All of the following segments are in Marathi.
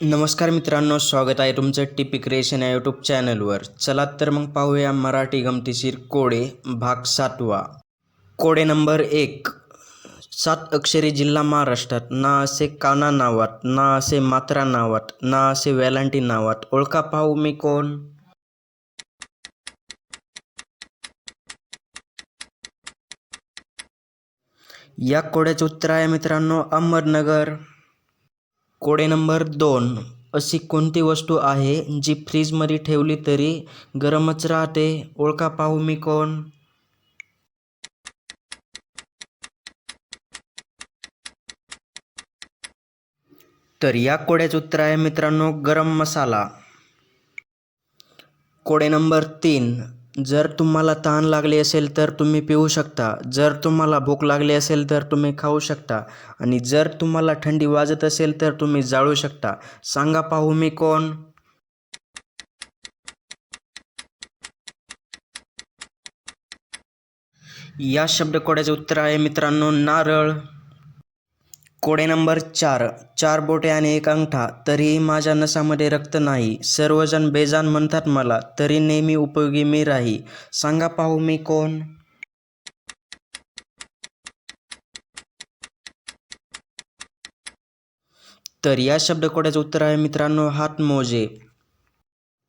नमस्कार मित्रांनो स्वागत आहे तुमचं टिपी क्रिएशन या यूट्यूब चॅनलवर. चला तर मग पाहूया मराठी गमतीशीर कोडे भाग सातवा. कोडे नंबर एक. सात अक्षरी जिल्हा महाराष्ट्रात ना असे काना नावात ना असे मात्रा नावात ना असे वेलांटी नावात. ओळखा पाहू मी कोण? या कोड्याचं उत्तर आहे मित्रांनो अहमदनगर. कोडे नंबर दोन. अशी कोणती वस्तू आहे जी फ्रीजमध्ये ठेवली तरी गरमच राहते? ओळखा पाहू मी कोण? तर या कोड्याचं उत्तर आहे मित्रांनो गरम मसाला. कोडे नंबर तीन. जर तुम्हाला तहान लागली असेल तर तुम्ही पिऊ शकता. जर तुम्हाला भूक लागली असेल तर तुम्ही खाऊ शकता. आणि जर तुम्हाला थंडी वाजत असेल तर तुम्ही जाळू शकता. सांगा पाहू मी कोण? या शब्दकोड्याचे उत्तर आहे मित्रांनो नारळ. कोडे नंबर चार. चार बोटे आणि एक अंगठा तरीही माझ्या नसामध्ये रक्त नाही. सर्वजण बेजान म्हणतात मला तरी नेहमी उपयोगी मी राही. सांगा पाहू मी कोण? तर या शब्दकोड्याचं उत्तर आहे मित्रांनो हातमोजे.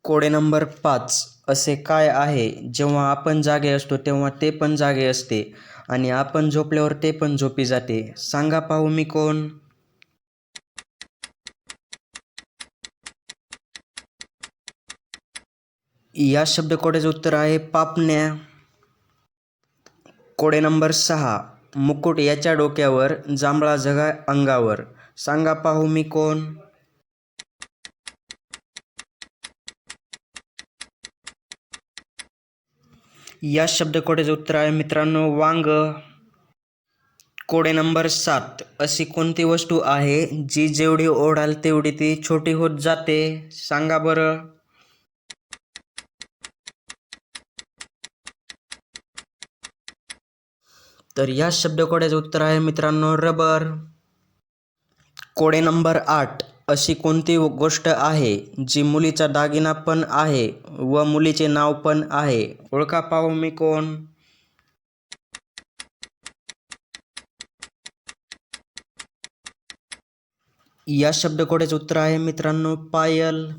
कोडे नंबर पाच. असे काय आहे? जेव्हा आपण जागे असतो तेव्हा ते पण जागे असते आणि आपण झोपल्यावर ते पण झोपी जाते. सांगा पाहू मी कोण? या शब्दकोड्याचं उत्तर आहे पापण्या. कोडे नंबर सहा. मुकुट याच्या डोक्यावर जांभळा जगा अंगावर. सांगा पाहू मी कोण? या शब्दकोड्याचं उत्तर आहे मित्रांनो वांग. कोडे नंबर सात. अशी कोणती वस्तू आहे जी जेवढी ओढाल तेवढी ती छोटी होत जाते? सांगा बरं. तर या शब्दकोड्याचं उत्तर आहे मित्रांनो रबर. कोडे नंबर आठ. अशी कोणती गोष्ट आहे जी मुलीचा दागिना पण आहे व मुलीचे नाव पण आहे? ओळखा पाहू मी कोण? या शब्दकोड्याचं उत्तर आहे मित्रांनो पायल.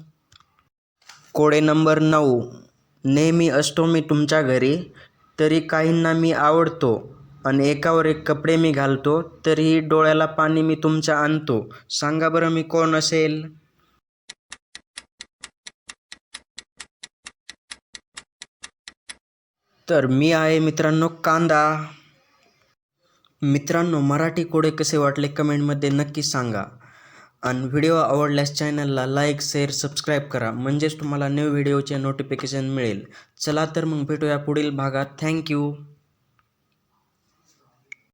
कोडे नंबर नऊ. नेहमी असतो मी तुमच्या घरी तरी काहींना मी आवडतो. आणि एकावर एक कपडे मी घालतो तरीही डोळ्याला पाणी मी तुमच्या आणतो. सांगा बरं मी कोण असेल? तर मी आहे मित्रांनो कांदा. मित्रांनो मराठी कोडे कसे वाटले कमेंटमध्ये नक्की सांगा. आणि व्हिडिओ आवडल्यास चॅनलला लाईक शेअर सबस्क्राईब करा. म्हणजेच तुम्हाला न्यू व्हिडिओचे नोटिफिकेशन मिळेल. चला तर मग भेटूया पुढील भागात. थँक्यू